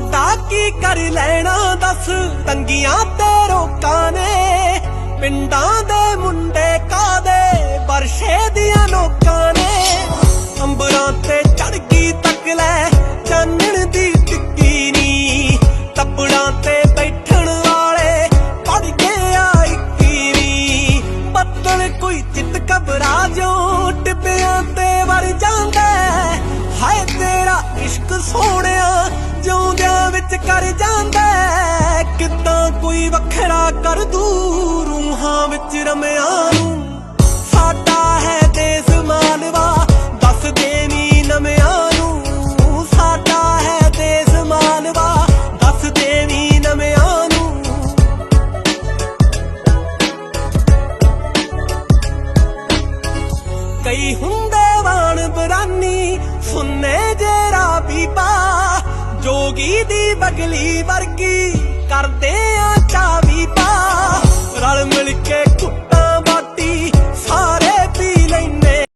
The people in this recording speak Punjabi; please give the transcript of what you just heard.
ਸਾਡਾ ਕੀ ਕਰ ਲੈਣਾ ਦੱਸ? ਤੰਗੀਆਂ ਤੇ ਰੋਕਾਂ ਨੇ। ਪਿੰਡਾਂ ਦੇ ਮੁੰਡੇ ਕਾਦੇ ਵਰਸ਼ੇ ਦੀਆਂ ਲੋਕਾਂ ਨੇ। ਅੰਬਰਾਂ ਤੇ ਚੜ ਗਈ ਤੱਕ ਲੈ, ਚਾਨਣ ਦੀ ਟਿੱਕੀ ਨੀ ਤਪੜਾਂ ਤੇ ਬੈਠਣ ਵਾਲੇ ਪੜ ਗਿਆ ਇੱਕੀਵੀਂ ਬੱਦਲ ਕੋਈ ਚਿੱਤ ਕਬਰਾ ਜੋ, ਟਿੱਬਿਆਂ ਤੇ ਵਰ ਜਾਂਦਾ ਵਿੱਚ ਕਰ ਜਾਂਦਾ ਹੈ। ਕਿੱਦਾਂ ਕੋਈ ਵੱਖਰਾ ਕਰ ਦੂ ਰੂਹਾਂ ਵਿੱਚ ਰਮਿਆਂ ਨੂੰ ਸਾਡਾ ਹੈ ਦੇਸ ਮਾਲਵਾ ਦੱਸ ਦੇਵੀਂ ਨਵਿਆਂ ਨੂੰ ਸਾਡਾ ਹੈ ਦੇਸ ਮਾਲਵਾ ਦੱਸ ਦੇਵੀਂ ਨਵਿਆਂ ਨੂੰ ਕਈ ਹੁੰਦੇ ਵਾਣ ਬਰਾਨੀ, ਸੁਣ ਜੋਗੀ ਦੀ ਬਗਲੀ ਵਰਗੀ ਕਰਦੇ ਆ ਚਾਵੀ ਪਾ। ਰਲ ਮਿਲ ਕੇ